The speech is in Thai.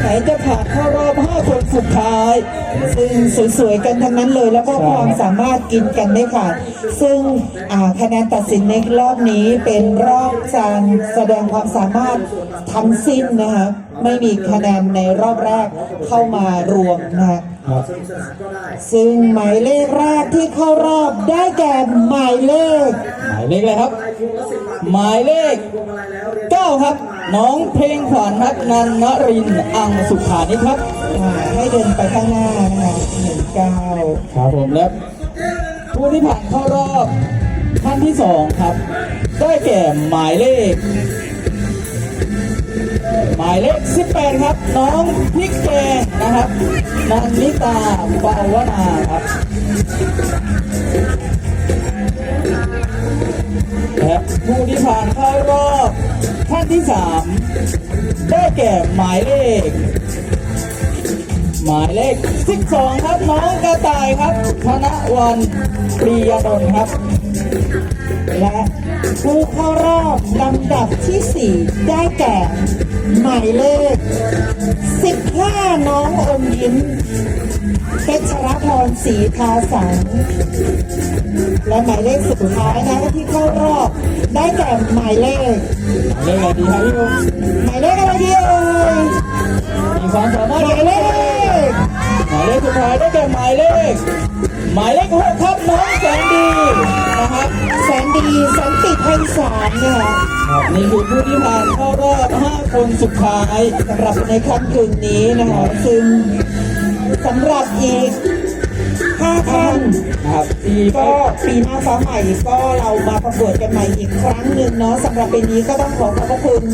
ไหนจะผ่านเข้ารอบ 5 คนสุดท้าย ซึ่งสวยๆ กันทั้งนั้นเลย แล้วก็ความสามารถกินกันได้ค่ะ ซึ่งคะแนนตัดสินในรอบนี้เป็นรอบการแสดงความสามารถทั้งสิ้นนะคะไม่มีคะแนนในรอบแรกเข้ามารวมนะคะครับซึ่งหมายเลขแรกที่เข้ารอบได้แก่หมายเลข หมายเลขอะไรครับ หมายเลขเก้าครับ น้องเพลงขวัญครับนันนรินทร์อังสุขานิชครับอ่าให้เดินไปข้างหน้านะคะหนึ่งเก้าครับผมและผู้ที่ผ่านเข้ารอบท่านที่สองครับ ได้แก่หมายเลขห มายเลข 18 ครับ น้องพิกเกนะครับนันนิตาปาวนาครับและผู้ที่ผ่านเข้ารอบท่านที่สามได้แก่หมายเลข หมายเลข 12 ครับน้องกระต่ายครับธนวันปรียดลครับ และผู้เข้ารอบลำดับที่ 4 ได้แก่หมายเลข 15 น้องอมยิ้มเพชรพรศรีทาสังและหมายเลขสุดท้ายนะที่เข้ารอบ ได้แก่หมายเลขเลขอะไรดีครับพี่ลุงหมายเลขายเลขสุดท้ายได้แก่หมายเลข หมายเลขหกครับน้องแสนดีนะครับแสนดีสันติไพศาลเนี่ยครับนี่คือผู้ที่ผ่านเข้ารอบ5คนสุดท้ายสำหรับในค่ำคืนนี้นะคะซึ่งสำหรับอีกห้าท่านนะครับที่ก็ปีหน้าฟ้าใหม่ก็เรามาประกวดกันใหม่อีกครั้งหนึ่งเนาะสำหรับปีนี้ก็ต้องขอขอบพระคุณ